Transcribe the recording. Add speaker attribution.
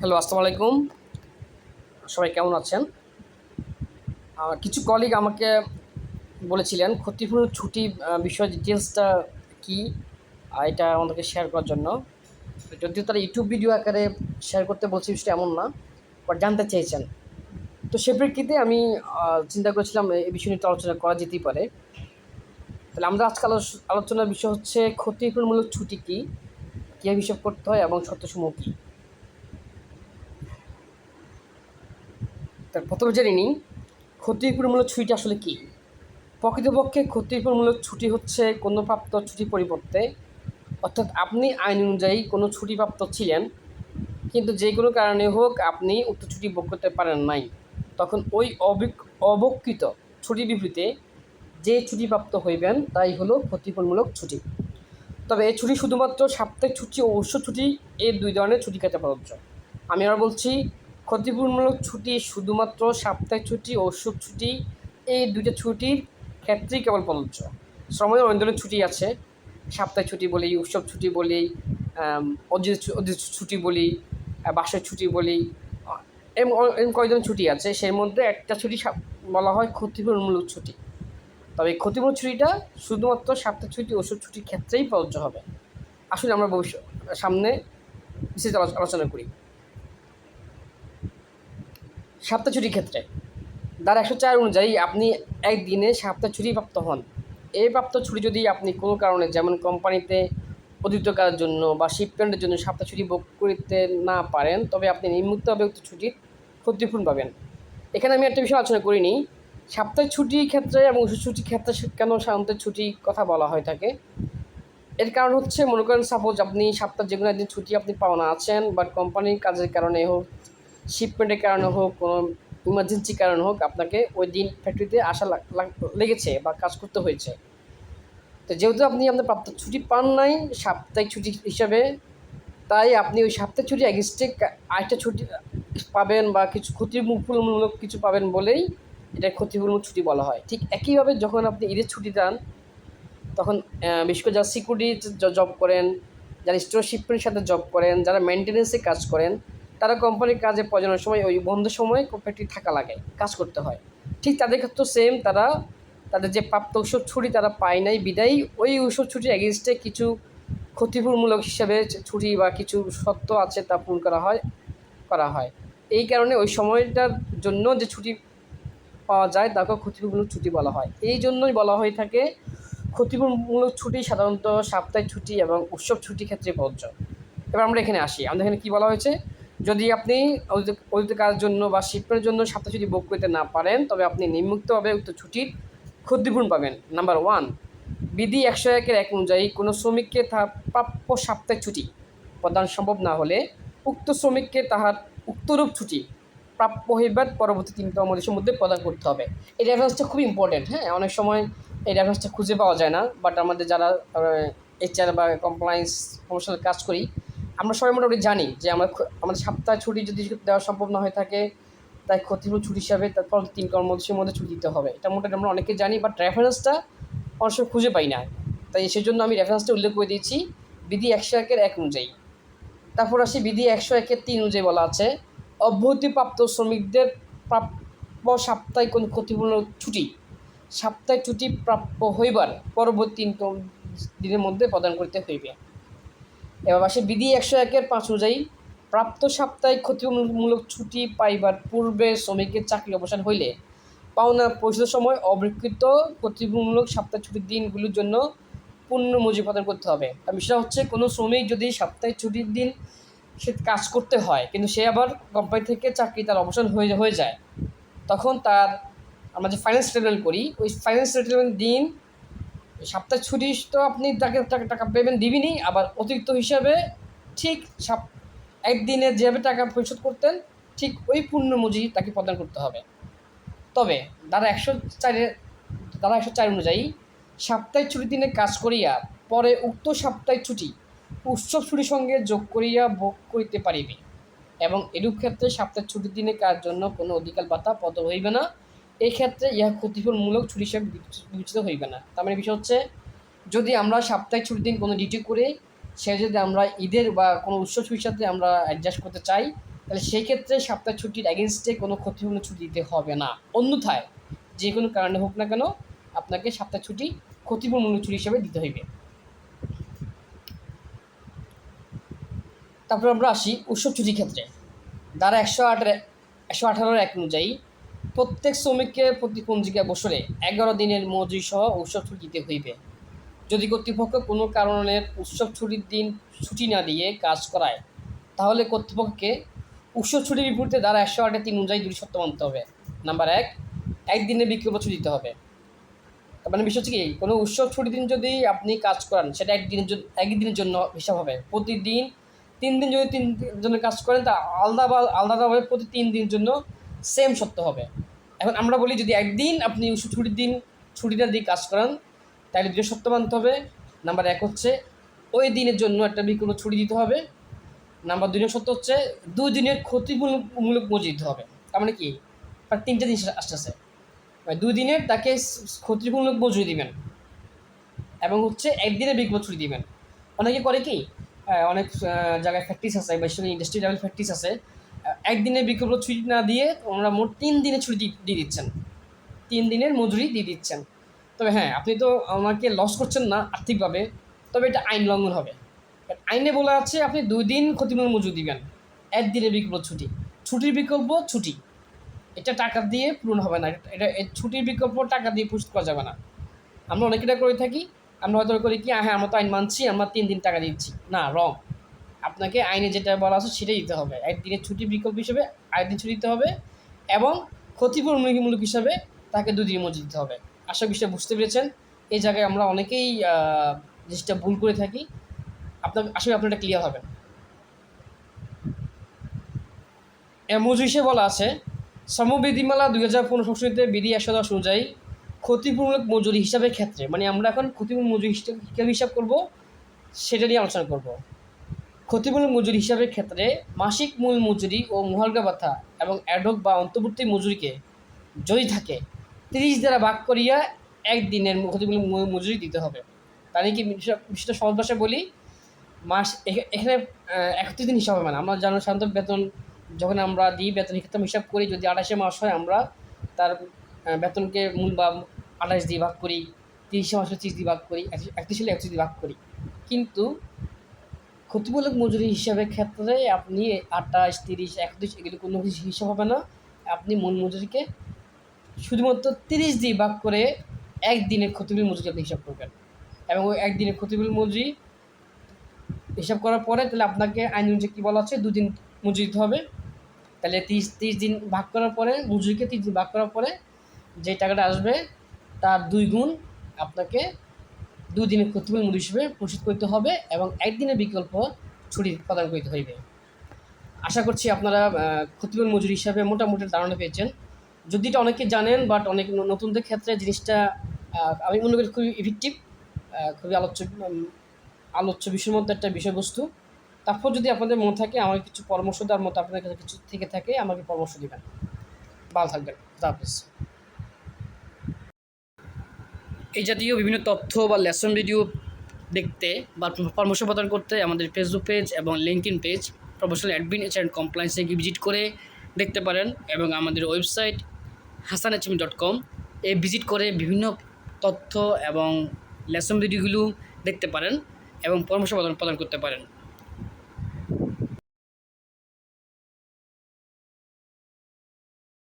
Speaker 1: Hello, আসসালামু আলাইকুম। সবাই কেমন আছেন? কিছু কলিগ আমাকে বলেছিলেন, ক্ষতিপূরণ ছুটি বিষয় ডিটেলসটা কী? এটা আমাদেরকে শেয়ার করার জন্য। যদিও তারা ইউটিউব ভিডিও আকারে শেয়ার করতে বলছে, বিষয়টা এমন না বাট জানতে চেয়েছেন। তো সে প্রেক্ষিতে আমি চিন্তা করেছিলাম এই বিষয় নিয়ে আলোচনা করা যেতেই পারে। তাহলে আমরা আজকে আলোচ- আলোচনার বিষয় হচ্ছে, ক্ষতিপূরণমূলক ছুটি কী? কীভাবে হিসাব করতে হয় এবং সত্যসমূহ কী? তার প্রথমে জেনে নিই, ক্ষতিপূরণমূলক ছুটিটা আসলে কী? প্রকৃতপক্ষে ক্ষতিপূরণমূলক ছুটি হচ্ছে কোনো প্রাপ্ত ছুটি পরিবর্তে, অর্থাৎ আপনি আইন অনুযায়ী কোনো ছুটিপ্রাপ্ত ছিলেন, কিন্তু যে কোনো কারণে হোক আপনি উক্ত ছুটি ভোগ করতে পারেন নাই, তখন ওই অবিক, অবকৃত ছুটি বিবৃতিতে যে ছুটিপ্রাপ্ত হইবেন তাই হলো ক্ষতিপূরণমূলক ছুটি। তবে এই ছুটি শুধুমাত্র সাপ্তাহিক ছুটি ও উৎসব ছুটি এই দুই ধরনের ছুটি ক্ষেত্রে প্রযোজ্য আমি আবার বলছি ক্ষতিপূরণমূলক ছুটি শুধুমাত্র সাপ্তাহিক ছুটি ও উৎসব ছুটি। এই দুইটা ছুটির ক্ষেত্রেই কেবল প্রযোজ্য অনেক ধরনের ছুটি আছে, সাপ্তাহিক ছুটি বলি, উৎসব ছুটি বলি ছুটি বলি বাসের ছুটি বলি এরকম কয়েকজন ছুটি আছে। সেই মধ্যে একটা ছুটি বলা হয় ক্ষতিপূরণমূলক ছুটি। তবে ক্ষতিপূরণ ছুটিটা শুধুমাত্র সাপ্তাহিক ছুটি ওষুধ ছুটির ক্ষেত্রেই প্রযোজ্য হবে। আসলে আমরা ভবিষ্যৎ, সামনে বিশেষ আলো- আলোচনা করি। সাপ্তাহিক ছুটির ক্ষেত্রে। দ্বারা একশো চার অনুযায়ী আপনি একদিনে সাপ্তাহিক ছুটি প্রাপ্ত হন। এই প্রাপ্ত ছুটি যদি আপনি কোনো কারণে, যেমন কোম্পানিতে অতিরিক্ত কাজের জন্য বা শিপমেন্টের জন্য সাপ্তাহিক ছুটি বুক করতে না পারেন, তবে আপনি নিম্মুক্তভাবে উক্ত ছুটির ক্ষতিপূরণ পাবেন। এখানে আমি একটা বিষয় আলোচনা করিনি। সাপ্তাহিক ছুটির ক্ষেত্রে এবং ওষুধ ছুটির ক্ষেত্রে কেন সাধারণত ছুটির কথা বলা হয়ে থাকে? এর কারণ হচ্ছে, মনে করেন সাপোজ আপনি সপ্তাহ যে কোনো একদিন ছুটি আপনি পাওনা আছেন বাট কোম্পানির কাজের কারণে হোক শিপমেন্টের কারণে হোক, কোনো ইমার্জেন্সি কারণে হোক, আপনাকে ওই দিন ফ্যাক্টরিতে আসা লাগ- লাগ- লেগেছে বা কাজ করতে হয়েছে। তো যেহেতু আপনি আপনার প্রাপ্ত ছুটি পান নাই, সাপ্তাহিক ছুটি হিসাবে, তাই আপনি ওই সাপ্তাহিক ছুটি এগেস্টে আরেকটা ছুটি পাবেন বা কিছু ক্ষতিমূলক কিছু পাবেন বলেই এটা ক্ষতিপূরণ ছুটি বলা হয়। ঠিক একইভাবে যখন আপনি ঈদের ছুটি দেন, তখন বিশেষ করে যারা সিকিউরিটি জব করেন, যারা স্টোর শিপমেন্টের সাথে জব করেন, যারা মেনটেন্যান্সে কাজ করেন তারা কোম্পানির কাজে প্রয়োজনের সময় ওই বন্ধের সময় কোম্পানিটি থাকা লাগে, কাজ করতে হয়। ঠিক তাদের ক্ষেত্রে সেম তারা তাদের যে প্রাপ্ত ঔষধ ছুটি তারা পায় নাই, বিদায়ী ওই ঔষধ ছুটির এগেনস্টে কিছু ক্ষতিপূরণমূলক হিসাবে ছুটি বা কিছু সত্য আছে তা পূরণ করা হয় করা হয়। এই কারণে ওই সময়টার জন্য যে ছুটি পাওয়া যায় তাকে ক্ষতিপূরণমূলক ছুটি বলা হয়। এই জন্যই বলা হয়ে থাকে ক্ষতিপূরণমূলক ছুটি সাধারণত সাপ্তাহিক ছুটি এবং উৎসব ছুটির ক্ষেত্রে প্রযোজ্য এবার আমরা এখানে আসি। আমাদের এখানে কী বলা হয়েছে? যদি আপনি অধিক কাজের জন্য বা শিল্পের জন্য সাপ্তাহিক ছুটি বুক করতে না পারেন, তবে আপনি নিম্মুক্তভাবে উক্ত ছুটির ক্ষতিপূরণ পাবেন। নাম্বার ওয়ান বিধি একশো একের এক অনুযায়ী কোনো শ্রমিককে তার প্রাপ্য সাপ্তাহিক ছুটি প্রদান সম্ভব না হলে উক্ত শ্রমিককে তাহার উক্তরূপ ছুটি প্রাপ্য হইবার পরবর্তী তিন কর্মদিবসের মধ্যে প্রদান করতে হবে। এই রেফারেন্সটা খুব ইম্পর্টেন্ট হ্যাঁ? অনেক সময় এই রেফারেন্সটা খুঁজে পাওয়া যায় না বাট আমাদের যারা এইচআর বা কমপ্লায়েন্স প্রমোশনাল কাজ করি আমরা সবাই মোটামুটি জানি যে আমার আমাদের সপ্তাহে ছুটি যদি দেওয়া সম্ভব না হয়ে থাকে, তাই ক্ষতিপূরণ ছুটি হিসাবে তারপর তিন কর্মদিবসের মধ্যে ছুটি দিতে হবে। এটা মোটামুটি আমরা অনেকে জানি বাট রেফারেন্সটা অনেক সময় খুঁজে পাই না। তাই সেই জন্য আমি রেফারেন্সটা উল্লেখ করে দিয়েছি, বিধি একশো একের এক অনুযায়ী। তারপর আসি বিধি একশো একের তিন অনুযায়ী বলা আছে অব্যাহতিপ্রাপ্ত শ্রমিকদের প্রাপ্য সাপ্তাহিক কোনো ক্ষতিপূর্ণ ছুটি। সাপ্তাহিক ছুটি প্রাপ্য হইবার পরবর্তী দিনের মধ্যে প্রদান করিতে হইবে। এবার আসে বিধি একশো একের পাঁচ অনুযায়ী প্রাপ্ত সাপ্তাহিক ক্ষতিমূলক ছুটি পাইবার পূর্বে শ্রমিকের চাকরি অবসান হইলে পাওনা পরিশোধের সময় অবিকৃত ক্ষতিমূলক সাপ্তাহিক ছুটির দিনগুলির জন্য পূর্ণ মজুরি প্রদান করতে হবে। আর বিষয়টা হচ্ছে, কোনো শ্রমিক যদি সাপ্তাহিক ছুটির দিন সে কাজ করতে হয়, কিন্তু সে আবার কোম্পানি থেকে চাকরি তার অবসান হয়ে হয়ে যায়, তখন তার আমরা যে ফাইন্যান্স স্টেটমেন্ট করি, ওই ফাইন্যান্স স্টেটমেন্ট দিন সাপ্তাহিক ছুটি তো আপনি তাকে টাকা টাকা পেমেন্ট দিবেনই আবার অতিরিক্ত হিসাবে ঠিক সাপ একদিনে যেভাবে টাকা পরিশোধ করতেন, ঠিক ওই পূর্ণ মজুরি তাকে প্রদান করতে হবে। তবে দ্বারা একশো চারের দ্বারা একশো চার অনুযায়ী সাপ্তাহিক ছুটির দিনে কাজ করিয়া পরে উক্ত সাপ্তাহিক ছুটি উৎসব ছুটির সঙ্গে যোগ করিয়া ভোগ করিতে পারিবে। এবং এরূপ ক্ষেত্রে সাপ্তাহিক ছুটির দিনে কাজ জন্য কোনো অধিকার ভাতা পদ হইবে না। এই ক্ষেত্রে ইহা ক্ষতিপূরণমূলক ছুটি হিসাবে বিবেচ- বিবেচিত হইবে না। তার মানে বিষয় হচ্ছে, যদি আমরা সাপ্তাহিক ছুটির দিন কোনো ডিউটি করে, সে যদি আমরা ঈদের বা কোনো উৎসব ছুটির সাথে আমরা অ্যাডজাস্ট করতে চাই, তাহলে সেই ক্ষেত্রে সপ্তাহ ছুটির অ্যাগেনস্টে কোনো ক্ষতিপূর্ণ ছুটি দিতে হবে না। অন্যথায়, যে কোনো কারণে হোক না কেন, আপনাকে সপ্তাহ ছুটি ক্ষতিপূর্ণ ছুটি হিসেবে দিতে হইবে। তারপর আমরা আসি উৎসব ছুটির ক্ষেত্রে। দ্বারা একশো আটের একশো আঠারোর এক অনুযায়ী প্রত্যেক শ্রমিককে প্রতি পঞ্জিকা বছরে এগারো দিনের মজুরি সহ উৎসব ছুটি দিতে হইবে। যদি কর্তৃপক্ষ কোনো কারণের উৎসব ছুটির দিন ছুটি না দিয়ে কাজ করায়, তাহলে কর্তৃপক্ষকে উৎসব ছুটির বিপরীতে দ্বারা একশো আটের তিন অনুযায়ী দুটি শর্ত মানতে হবে। নাম্বার এক একদিনে বিকল্প ছুটি দিতে হবে। মানে বিষয় হচ্ছে কি, কোনো উৎসব ছুটির দিন যদি আপনি কাজ করান, সেটা একদিনের জন্য একদিনের জন্য হিসাব হবে। প্রতিদিন তিন দিন যদি তিন জন্য কাজ করেন, তা আলাদা আলাদাভাবে প্রতি তিন দিনের জন্য সেম সত্য হবে। এখন আমরা বলি যদি একদিন আপনি ছুটির দিন, ছুটিটা দিয়ে কাজ করান, তাহলে দুটো সত্য মানতে হবে। নাম্বার এক হচ্ছে, ওই দিনের জন্য একটা বিকল্প ছুটি দিতে হবে। নাম্বার দুই সত্য হচ্ছে দুই দিনের ক্ষতিমূলক মজুরি দিতে হবে। তার মানে কি? প্রায় তিনটে জিনিস আসতেছে। মানে দুই দিনের তাকে ক্ষতিপূর্ণক মজুরি দিবেন। এবং হচ্ছে একদিনের বিকল্প ছুটি দিবেন। অনেকে করে কি? অনেক জায়গায় ফ্যাক্টরিস আছে করে ইন্ডাস্ট্রি লেভেল ফ্যাক্টরিস আছে। একদিনের বিকল্প ছুটি না দিয়ে ওনারা মোট তিন দিনের ছুটি দিয়ে দিচ্ছেন। তিন দিনের মজুরি দিয়ে দিচ্ছেন। তবে হ্যাঁ আপনি তো আমাকে লস করছেন না আর্থিকভাবে, তবে এটা আইন লঙ্ঘন হবে। আইনে বলা আছে আপনি দুই দিন ক্ষতিপূরণ মজুরি দিবেন, একদিনের বিকল্প ছুটি। ছুটির বিকল্প ছুটি। এটা টাকা দিয়ে পূরণ হবে না। এটা- ছুটির বিকল্প টাকা দিয়ে পুষ্ট করা যাবে না। আমরা অনেকেটা করে থাকি, আমরা হয়তো করি কি হ্যাঁ আমরা তো আইন মানছি, আমরা তিন দিন টাকা দিচ্ছি। না রং আপনাকে আইনে যেটা বলা আছে সেটাই দিতে হবে। একদিনের ছুটি বিকল্প হিসেবে একদিন ছুটি দিতে হবে এবং ক্ষতিপূরণমূলক হিসাবে তাকে দুদিন মজুরি দিতে হবে। আশা সেটা বুঝতে পেরেছেন। এই জায়গায় আমরা অনেকেই জিনিসটা ভুল করে থাকি। আপনার আসলে আপনার এটা ক্লিয়ার হবে। এর মজুরি হিসেবে বলা আছে শ্রমবিধিমালা দুই হাজার পনেরো সংশোধিত বিধি একশো দশ অনুযায়ী ক্ষতিপূরণক মজুরি হিসাবের ক্ষেত্রে মানে আমরা এখন ক্ষতিপূরণ মজুরি হিসাব হিসাব করব, সেটা নিয়ে আলোচনা করব। ক্ষতিপূরণ মজুরি হিসাবের ক্ষেত্রে মাসিক মূল মজুরি ও মহার্গা ভাতা এবং অ্যাডক বা অন্তর্বর্তী মজুরিকে যদি থাকে, তিরিশ দ্বারা ভাগ করিয়া একদিনের ক্ষতিপূরণ ম- মজুরি দিতে হবে। তাহলে কি বিষয়টা সহজ ভাষায় বলি, মাস এখা- এখানে একত্রিশ দিন হিসাব হবে না। আমরা জানো সাধারণত বেতন, যখন আমরা দিই বেতন হিসাব হিসাব করি, যদি আঠাশে মাস হয় আমরা তার বেতনকে মূল বা আঠাশ দিয়ে ভাগ করি, তিরিশে মাসে তিরিশ দিয়ে ভাগ করি একত্রিশ হলে একত্রিশ দিয়ে ভাগ করি। কিন্তু ক্ষতিমূলক মজুরি হিসাবের ক্ষেত্রে আপনি আঠাশ, তিরিশ, একত্রিশ, এগুলো কোনো কিছু হিসাব হবে না। আপনি মূল মজুরিকে শুধুমাত্র তিরিশ দিয়ে ভাগ করে একদিনের ক্ষতিমূলক মজুরি আপনি হিসাব করবেন। এবং ওই একদিনের ক্ষতিমূলক মজুরি হিসাব করার পরে তাহলে আপনাকে আইন অনুযায়ী কী বলা হচ্ছে? দুদিন মজুরি দিতে হবে। তাহলে তিরিশ তিরিশ দিন ভাগ করার পরে, মজুরিকে তিরিশ দিন ভাগ করার পরে যে টাকাটা আসবে, তার দুই গুণ আপনাকে দুই দিনের ক্ষতিপূরণ মজুরি হিসেবে প্রস্তুত করতে হবে এবং একদিনের বিকল্প ছুটি প্রদান করতে হইবে। আশা করছি আপনারা ক্ষতিপূরণ মজুরি হিসাবে মোটামুটি ধারণা পেয়েছেন। যদি এটা অনেকে জানেন বাট অনেক নতুনদের ক্ষেত্রে জিনিসটা আমি মনে করি খুবই ইফেক্টিভ খুবই আলোচ্য আলোচ্য বিষয়ের মধ্যে একটা বিষয়বস্তু। তারপর যদি আপনাদের মনে থাকে, আমার কিছু পরামর্শ দেওয়ার মতো আপনাদের কাছে কিছু থেকে থাকে, আমাকে পরামর্শ দিবেন। ভালো থাকবেন। হাফিজ। এই জাতীয় বিভিন্ন তথ্য বা লেসন ভিডিও দেখতে বা পরামর্শ প্রদান করতে আমাদের ফেসবুক পেজ এবং LinkedIn page professional admin and কমপ্লায়েন্সে গিয়ে ভিজিট করে দেখতে পারেন এবং আমাদের ওয়েবসাইট হাসান এইচমি ডট কম এ ভিজিট করে বিভিন্ন তথ্য এবং লেসন ভিডিওগুলো দেখতে পারেন এবং পরামর্শ প্রদান প্রদান করতে পারেন।